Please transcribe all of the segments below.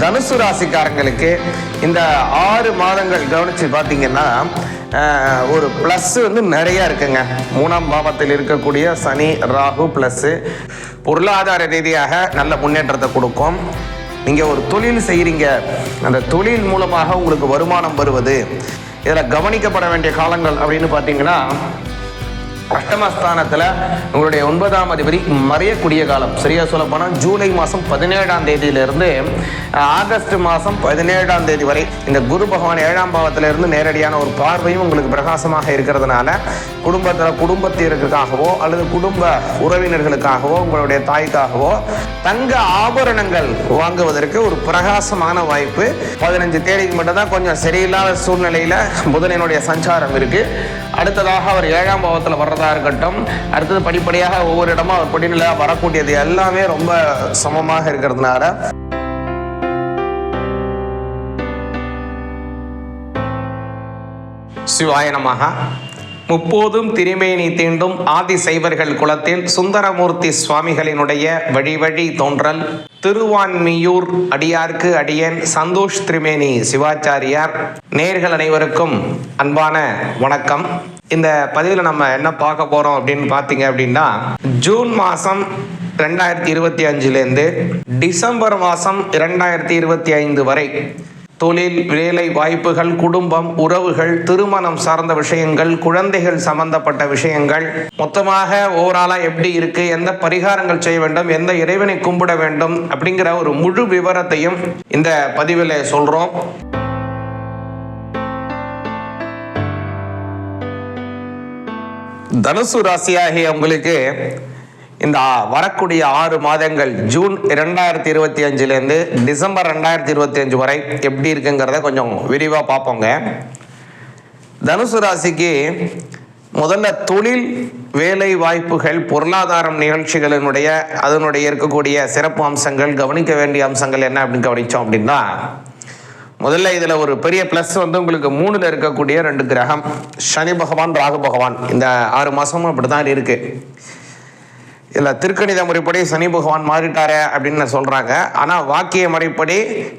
தனுசு ராசிக்காரங்களுக்கு இந்த ஆறு மாதங்கள் கவனிச்சு பார்த்தீங்கன்னா ஒரு ப்ளஸ் வந்து நிறைய இருக்குங்க. மூணாம் பாவத்தில் இருக்கக்கூடிய சனி ராகு ப்ளஸ்ஸு பொருளாதார ரீதியாக நல்ல முன்னேற்றத்தை கொடுக்கும். நீங்கள் ஒரு தொழில் செய்கிறீங்க அந்த தொழில் மூலமாக உங்களுக்கு வருமானம் வருவது. இதில் கவனிக்கப்பட வேண்டிய காலங்கள் அப்படின்னு பார்த்தீங்கன்னா அஷ்டமஸ்தானத்தில் உங்களுடைய ஒன்பதாம் அதிபதி மறையக்கூடிய காலம். சரியாக சொல்ல போனால் ஜூலை மாதம் பதினேழாம் தேதியிலிருந்து ஆகஸ்ட் மாதம் பதினேழாம் தேதி வரை இந்த குரு பகவான் ஏழாம் பாவத்திலிருந்து நேரடியான ஒரு பார்வையும் உங்களுக்கு பிரகாசமாக இருக்கிறதுனால குடும்பத்தில் குடும்பத்தினருக்காகவோ அல்லது குடும்ப உறவினர்களுக்காகவோ உங்களுடைய தாய்க்காகவோ தங்க ஆபரணங்கள் வாங்குவதற்கு ஒரு பிரகாசமான வாய்ப்பு. பதினஞ்சு தேதிக்கு மட்டும்தான் கொஞ்சம் சரியில்லாத சூழ்நிலையில் புதனினுடைய சஞ்சாரம் இருக்கு. அடுத்ததாக அவர் ஏழாம் பாவத்தில் வர்ற போகிறதா இருக்கட்டும். அடுத்தது படிப்படியாக ஒவ்வொரு இடமா அவர் படிநிலை வரக்கூடியது எல்லாமே ரொம்ப சமமாக இருக்கிறதுனால. சிவாய நமக முப்போதும் திருமேனி தீண்டும் ஆதி சைவர்கள் குலத்தில் சுந்தரமூர்த்தி சுவாமிகளினுடைய வழி வழி தோன்றல். திருவான்மியூர் அடியார்க்கு அடியன் சந்தோஷ் திரிமேனி சிவாச்சாரியார். நேர்கள் அனைவருக்கும் அன்பான வணக்கம். இந்த பதிவில் நம்ம என்ன பார்க்க போறோம் அப்படின்னு பார்த்தீங்க அப்படின்னா ஜூன் மாதம் ரெண்டாயிரத்தி இருபத்தி அஞ்சுலேருந்து டிசம்பர் மாதம் இரண்டாயிரத்தி இருபத்தி ஐந்து வரை தொழில் வேலை வாய்ப்புகள் குடும்பம் உறவுகள் திருமணம் சார்ந்த விஷயங்கள் குழந்தைகள் சம்பந்தப்பட்ட விஷயங்கள் மொத்தமாக ஓவராலாக எப்படி இருக்கு எந்த பரிகாரங்கள் செய்ய வேண்டும் எந்த இறைவனை கும்பிட வேண்டும் அப்படிங்கிற ஒரு முழு விவரத்தையும் இந்த பதிவில் சொல்கிறோம் தனுசு ராசியாகிய உங்களுக்கு இந்த வரக்கூடிய ஆறு மாதங்கள் ஜூன் ரெண்டாயிரத்தி இருபத்தி அஞ்சுலேருந்து டிசம்பர் ரெண்டாயிரத்தி இருபத்தி அஞ்சு வரை எப்படி இருக்குங்கிறத கொஞ்சம் விரிவாக பார்ப்போங்க. தனுசு ராசிக்கு முதல்ல தொழில் வேலை வாய்ப்புகள் பொருளாதாரம் நிகழ்ச்சிகளினுடைய அதனுடைய இருக்கக்கூடிய சிறப்பு அம்சங்கள் கவனிக்க வேண்டிய அம்சங்கள் என்ன அப்படின்னு கவனித்தோம் அப்படின்னா முதல்ல இதில் ஒரு பெரிய ப்ளஸ் வந்து உங்களுக்கு மூணில் இருக்கக்கூடிய ரெண்டு கிரகம். சனி பகவான் ராகு பகவான். இந்த ஆறு மாதமும் அப்படி தான் இருக்குது இதில் திருக்கணித முறைப்படி சனி பகவான் மாறிட்டாரு அப்படின்னு சொல்கிறாங்க ஆனால் வாக்கிய முறைப்படி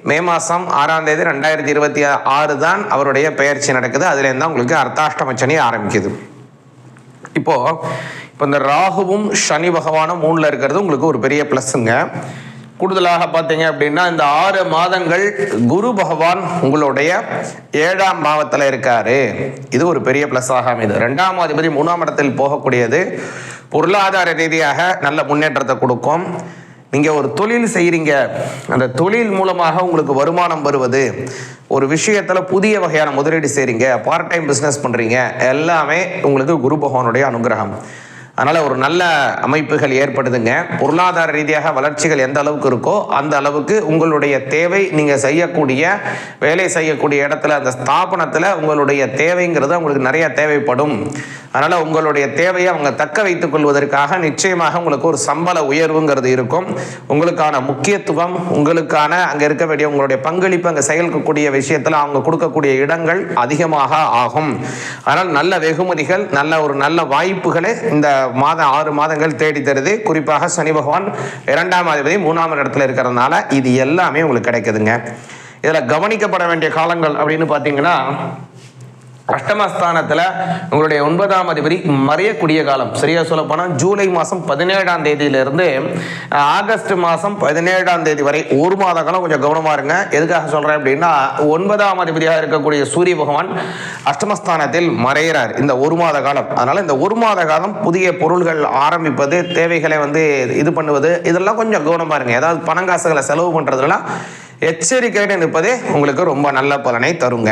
மே மாதம் ஆறாம் தேதி ரெண்டாயிரத்தி இருபத்தி ஆறு தான் அவருடைய பெயர்ச்சி நடக்குது. அதுலேருந்து தான் உங்களுக்கு அர்த்தாஷ்டம சனி ஆரம்பிக்குது. இப்போது இப்போ இந்த ராகுவும் சனி பகவானும் மூணில் இருக்கிறது உங்களுக்கு ஒரு பெரிய ப்ளஸ்ஸுங்க கூடுதலாக பார்த்தீங்க அப்படின்னா இந்த ஆறு மாதங்கள் குரு பகவான் உங்களுடைய ஏழாம் பாவத்தில் இருக்காரு. இது ஒரு பெரிய ப்ளஸ்ஸாக அமைது ரெண்டாம் அதிபதி மூணாம் இடத்தில் போகக்கூடியது பொருளாதார ரீதியாக நல்ல முன்னேற்றத்தை கொடுக்கும். நீங்கள் ஒரு தொழில் செய்கிறீங்க அந்த தொழில் மூலமாக உங்களுக்கு வருமானம் வருவது. ஒரு விஷயத்தில் புதிய வகையான முதலீடு செய்கிறீங்க பார்ட் டைம் பிஸ்னஸ் பண்ணுறீங்க எல்லாமே உங்களுக்கு குரு பகவானுடைய அனுகிரகம். அதனால் ஒரு நல்ல அமைப்புகள் ஏற்படுதுங்க. பொருளாதார ரீதியாக வளர்ச்சிகள் எந்த அளவுக்கு இருக்கோ அந்த அளவுக்கு உங்களுடைய தேவை நீங்கள் செய்யக்கூடிய வேலை செய்யக்கூடிய இடத்துல அந்த ஸ்தாபனத்தில் உங்களுடைய தேவைங்கிறது உங்களுக்கு நிறைய தேவைப்படும். அதனால் உங்களுடைய தேவையை அவங்க தக்க வைத்துக் கொள்வதற்காக நிச்சயமாக உங்களுக்கு ஒரு சம்பள உயர்வுங்கிறது இருக்கும். உங்களுக்கான முக்கியத்துவம் உங்களுக்கான அங்கே இருக்க வேண்டிய உங்களுடைய பங்களிப்பு அங்கே செயல்கக்கூடிய விஷயத்தில் அவங்க கொடுக்கக்கூடிய இடங்கள் அதிகமாக ஆகும். அதனால் நல்ல வெகுமதிகள் நல்ல ஒரு நல்ல வாய்ப்புகளை இந்த மாதம் ஆறு மாதங்கள் தேடி தருது. குறிப்பாக சனி பகவான் இரண்டாம் அதிபதி மூணாம் இடத்துல இருக்கிறதுனால இது எல்லாமே உங்களுக்கு கிடைக்குதுங்க. இதில் கவனிக்கப்பட வேண்டிய காலங்கள் அப்படின்னு பார்த்தீங்கன்னா அஷ்டமஸ்தானத்தில் உங்களுடைய ஒன்பதாம் அதிபதி மறையக்கூடிய காலம். சரியா சொல்ல போனால் ஜூலை மாதம் பதினேழாம் தேதியிலிருந்து ஆகஸ்ட் மாதம் பதினேழாம் தேதி வரை ஒரு மாத காலம் கொஞ்சம் கவனமாக இருங்க. எதுக்காக சொல்கிறேன் அப்படின்னா ஒன்பதாம் அதிபதியாக இருக்கக்கூடிய சூரிய பகவான் அஷ்டமஸ்தானத்தில் மறையிறார். இந்த ஒரு மாத காலம். அதனால் இந்த ஒரு மாத காலம் புதிய பொருள்கள் ஆரம்பிப்பது தேவைகளை வந்து இது பண்ணுவது இதெல்லாம் கொஞ்சம் கவனமாக இருங்க. ஏதாவது பணங்காசுகளை செலவு பண்ணுறதுலாம் எச்சரிக்கையுடன் நிற்பதே உங்களுக்கு ரொம்ப நல்ல பலனை தருங்க.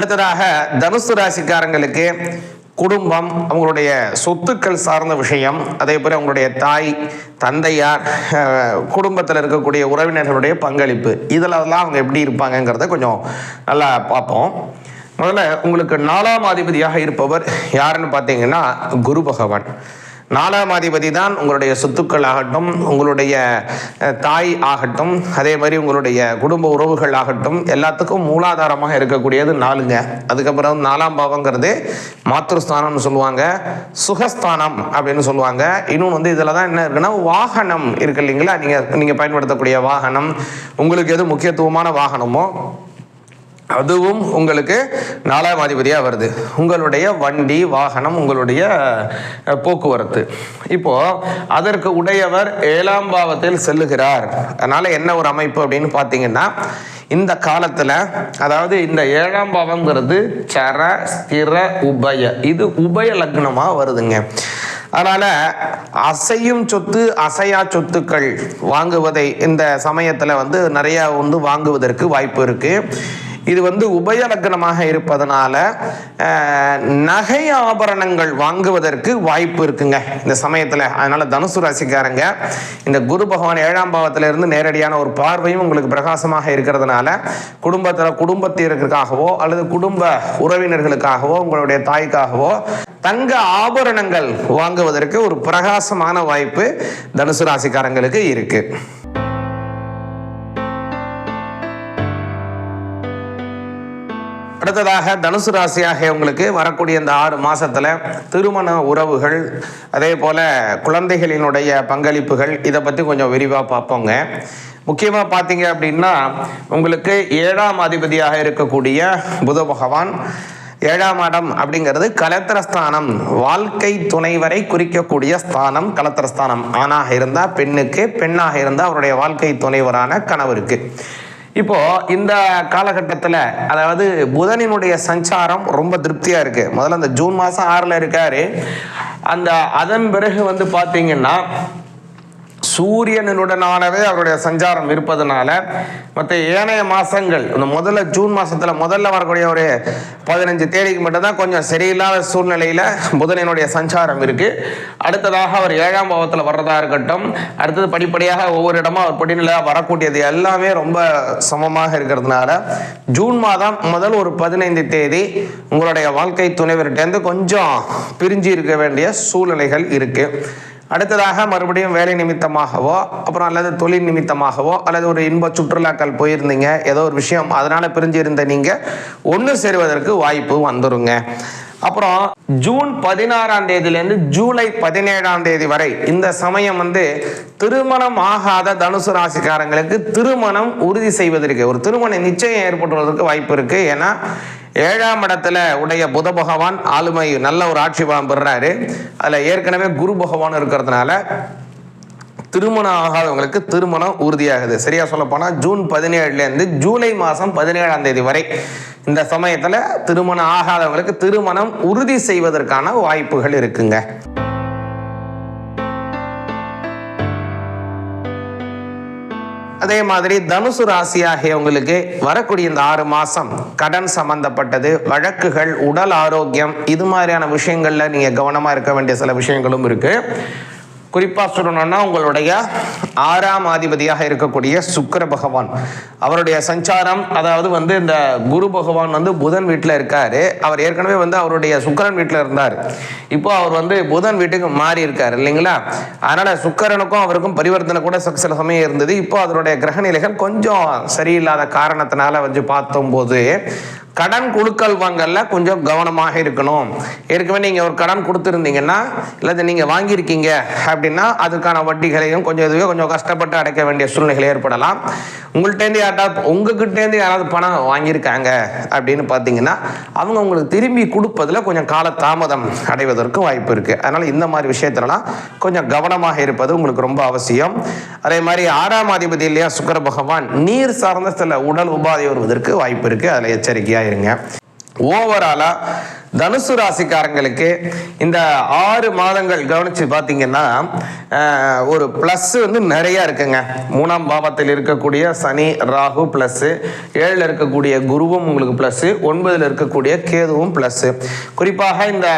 அடுத்ததாக தனுசு ராசிக்காரங்களுக்கு குடும்பம் அவங்களுடைய சொத்துக்கள் சார்ந்த விஷயம் அதே போல அவங்களுடைய தாய் தந்தையார் குடும்பத்தில் இருக்கக்கூடிய உறவினர்களுடைய பங்களிப்பு இதிலெல்லாம் அவங்க எப்படி இருப்பாங்கங்கிறத கொஞ்சம் நல்லா பார்ப்போம். முதல்ல உங்களுக்கு நாலாம் அதிபதியாக இருப்பவர் யாருன்னு பார்த்தீங்கன்னா குரு பகவான். நாலாம் அதிபதி தான் உங்களுடைய சொத்துக்கள் ஆகட்டும் உங்களுடைய தாய் ஆகட்டும் அதே மாதிரி உங்களுடைய குடும்ப உறவுகள் ஆகட்டும் எல்லாத்துக்கும் மூலாதாரமாக இருக்கக்கூடியது நாலுங்க. அதுக்கப்புறம் நாலாம் பாவங்கிறது மாத்திருஸ்தானம்னு சொல்லுவாங்க சுகஸ்தானம் அப்படின்னு சொல்லுவாங்க. இன்னொன்று வந்து இதில் தான் என்ன இருக்குன்னா வாகனம் இருக்கு இல்லைங்களா? நீங்கள் நீங்கள் பயன்படுத்தக்கூடிய வாகனம் உங்களுக்கு எது முக்கியத்துவமான வாகனமோ அதுவும் உங்களுக்கு நாலாம் அதிபதியாக வருது. உங்களுடைய வண்டி வாகனம் உங்களுடைய போக்குவரத்து. இப்போ அதற்கு உடையவர் ஏழாம் பாவத்தில் செல்லுகிறார். அதனால என்ன ஒரு அமைப்பு அப்படின்னு பார்த்தீங்கன்னா இந்த காலத்தில் அதாவது இந்த ஏழாம் பாவங்கிறது சர ஸ்திர உபய. இது உபய லக்னமாக வருதுங்க. அதனால் அசையும் சொத்து அசையா சொத்துக்கள் வாங்குவதை இந்த சமயத்தில் வந்து நிறையா வந்து வாங்குவதற்கு வாய்ப்பு இருக்குது இது வந்து உபயலக்கணமாக இருப்பதனால நகை ஆபரணங்கள் வாங்குவதற்கு வாய்ப்பு இருக்குங்க. இந்த சமயத்தில். அதனால தனுசு ராசிக்காரங்க இந்த குரு பகவான் ஏழாம் பாவத்திலிருந்து நேரடியான ஒரு பார்வையும் உங்களுக்கு பிரகாசமாக இருக்கிறதுனால குடும்பத்தில் குடும்பத்தினருக்காகவோ அல்லது குடும்ப உறவினர்களுக்காகவோ உங்களுடைய தாய்க்காகவோ தங்க ஆபரணங்கள் வாங்குவதற்கு ஒரு பிரகாசமான வாய்ப்பு தனுசு ராசிக்காரங்களுக்கு இருக்குது அடுத்ததாக தனுசு ராசியாக உங்களுக்கு வரக்கூடிய இந்த ஆறு மாசத்துல திருமண உறவுகள் அதே போல குழந்தைகளினுடைய பங்களிப்புகள் இதை பத்தி கொஞ்சம் விரிவா பார்ப்போங்க. முக்கியமாக பார்த்தீங்க அப்படின்னா உங்களுக்கு ஏழாம் அதிபதியாக இருக்கக்கூடிய புத பகவான் ஏழாம் இடம் அப்படிங்கிறது கலத்திரஸ்தானம் வாழ்க்கை துணைவரை குறிக்கக்கூடிய ஸ்தானம் கலத்திரஸ்தானம். ஆணாக இருந்தால் பெண்ணுக்கு பெண்ணாக இருந்தால் அவருடைய வாழ்க்கை துணைவரான கணவருக்கு. இப்போ இந்த காலகட்டத்தில் அதாவது புதனினுடைய சஞ்சாரம் ரொம்ப திருப்தியா இருக்கு. முதல்ல அந்த ஜூன் மாசம் ஆறுல இருக்காரு. அந்த அதன் பிறகு வந்து பாத்தீங்கன்னா சூரியனுடனானவே அவருடைய சஞ்சாரம் இருப்பதனால மற்ற ஏனைய மாதங்கள் இந்த முதல்ல ஜூன் மாதத்தில் முதல்ல வரக்கூடிய ஒரு பதினஞ்சு தேதிக்கு மட்டும்தான் கொஞ்சம் சரியில்லாத சூழ்நிலையில் புதனினுடைய சஞ்சாரம் இருக்குது அடுத்ததாக அவர் ஏழாம் பாவத்தில் வர்றதா இருக்கட்டும். அடுத்தது படிப்படியாக ஒவ்வொரு இடமா அவர் படிநிலை வரக்கூடியது எல்லாமே ரொம்ப சமமாக இருக்கிறதுனால ஜூன் மாதம் முதல் ஒரு பதினைந்து தேதி உங்களுடைய வாழ்க்கை துணைவர்கிட்டேருந்து கொஞ்சம் பிரிஞ்சு இருக்க வேண்டிய சூழ்நிலைகள் இருக்குது அடுத்ததாக மறுபடியும் வேலை நிமித்தமாகவோ அப்புறம் அல்லது தொழில் நிமித்தமாகவோ அல்லது ஒரு இன்ப சுற்றுலாக்கள் போயிருந்தீங்க ஏதோ ஒரு விஷயம் அதனால பிரிஞ்சு இருந்த நீங்க ஒன்று சேருவதற்கு வாய்ப்பு வந்துருங்க. அப்புறம் ஜூன் பதினாறாம் தேதியிலேருந்து ஜூலை பதினேழாம் தேதி வரை இந்த சமயம் வந்து திருமணம் ஆகாத தனுசு ராசிக்காரங்களுக்கு திருமணம் உறுதி செய்வதற்கு ஒரு திருமண நிச்சயம் ஏற்படுவதற்கு வாய்ப்பு இருக்கு. ஏன்னா ஏழாம் இடத்துல உடைய புத பகவான் ஆளுமை நல்ல ஒரு ஆட்சி பலம் பெறுறாரு. அதில் ஏற்கனவே குரு பகவான் இருக்கிறதுனால திருமணம் ஆகாதவங்களுக்கு திருமணம் உறுதியாகுது. சரியா சொல்ல போனால் ஜூன் பதினேழுலேருந்து ஜூலை மாதம் பதினேழாம் தேதி வரை இந்த சமயத்தில் திருமணம் ஆகாதவங்களுக்கு திருமணம் உறுதி செய்வதற்கான வாய்ப்புகள் இருக்குங்க. அதே மாதிரி தனுசு ராசியாகியவங்களுக்கு வரக்கூடிய இந்த ஆறு மாசம் கடன் சம்பந்தப்பட்டது வழக்குகள் உடல் ஆரோக்கியம் இது மாதிரியான விஷயங்கள்ல நீங்க கவனமா இருக்க வேண்டிய சில விஷயங்களும் இருக்கு. குறிப்பா சொல்லணும்னா உங்களுடைய ஆறாம் அதிபதியாக இருக்கக்கூடிய சுக்கிர பகவான். அவருடைய சஞ்சாரம் அதாவது வந்து இந்த குரு பகவான் வந்து புதன் வீட்டில் இருக்காரு. அவர் ஏற்கனவே வந்து அவருடைய சுக்கிரன் வீட்டில் இருந்தார். இப்போ அவர் வந்து புதன் வீட்டுக்கு மாறி இருக்காரு இல்லைங்களா? அதனால சுக்கரனுக்கும் அவருக்கும் பரிவர்த்தனை கூட சில சமயம் இருந்தது. இப்போ அதனுடைய கிரகநிலைகள் கொஞ்சம் சரியில்லாத காரணத்தினால வந்து பார்த்தோம்போது கடன் குழுக்கள் வாங்கல கொஞ்சம் கவனமாக இருக்கணும். ஏற்கனவே நீங்கள் ஒரு கடன் கொடுத்துருந்தீங்கன்னா இல்லாத நீங்கள் வாங்கியிருக்கீங்க அப்படின்னா அதுக்கான வட்டிகளையும் கொஞ்சம் இதுவே கொஞ்சம் கஷ்டப்பட்டு அடைக்க வேண்டிய சூழ்நிலைகள் ஏற்படலாம். உங்கள்கிட்டேருந்து யாராவது உங்ககிட்டேருந்து யாராவது பணம் வாங்கியிருக்காங்க அப்படின்னு பார்த்தீங்கன்னா அவங்க உங்களுக்கு திரும்பி கொடுப்பதில் கொஞ்சம் கால தாமதம் அடைவதற்கு வாய்ப்பு இருக்குது அதனால் இந்த மாதிரி விஷயத்துலலாம் கொஞ்சம் கவனமாக இருப்பது உங்களுக்கு ரொம்ப அவசியம். அதே மாதிரி ஆறாம் அதிபதி இல்லையா? சுக்கர பகவான் நீர் சார்ந்த சில உடல் உபாதை வருவதற்கு வாய்ப்பு இருக்குது அதில் எச்சரிக்கையாக இருங்க ஓவராலாக தனுசு ராசிக்காரங்களுக்கு இந்த ஆறு மாதங்கள் கவனித்து பார்த்தீங்கன்னா ஒரு ப்ளஸ் வந்து நிறைய இருக்குங்க. மூணாம் பாவத்தில் இருக்கக்கூடிய சனி ராகு ப்ளஸ்ஸு ஏழில் இருக்கக்கூடிய குருவும் உங்களுக்கு ப்ளஸ்ஸு ஒன்பதில் இருக்கக்கூடிய கேதுவும் ப்ளஸ்ஸு குறிப்பாக இந்த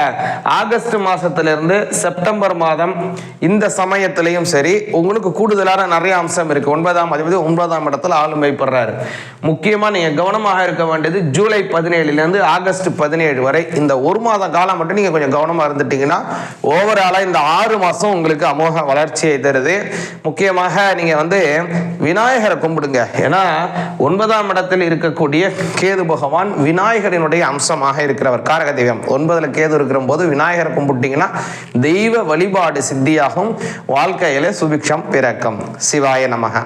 ஆகஸ்ட் மாதத்திலிருந்து செப்டம்பர் மாதம் இந்த சமயத்திலையும் சரி உங்களுக்கு கூடுதலான நிறைய அம்சம் இருக்குது ஒன்பதாம் அதிபதி ஒன்பதாம் இடத்துல ஆளும் வைப்படுறாரு முக்கியமாக நீங்கள் கவனமாக இருக்க வேண்டியது ஜூலை பதினேழுலேருந்து ஆகஸ்ட் பதினேழு வரை இந்த ஒரு மாத காலம் மட்டும் நீங்கள் கொஞ்சம் கவனமாக இருந்துட்டீங்கன்னா ஓவராலாக இந்த ஆறு மாதம் உங்களுக்கு அமோக வளர்ச்சியை தருது. முக்கியமாக நீங்கள் வந்து விநாயகரை கும்பிடுங்க. ஏன்னா ஒன்பதாம் இடத்தில் இருக்கக்கூடிய கேது பகவான் விநாயகரினுடைய அம்சமாக இருக்கிறவர். காரக தெய்வம் ஒன்பதுல கேது இருக்கிற போது விநாயகரை கும்பிட்டீங்கன்னா தெய்வ வழிபாடு சித்தியாகும். வாழ்க்கையில சுபிக்ஷம் பிறக்கும். சிவாய நமக.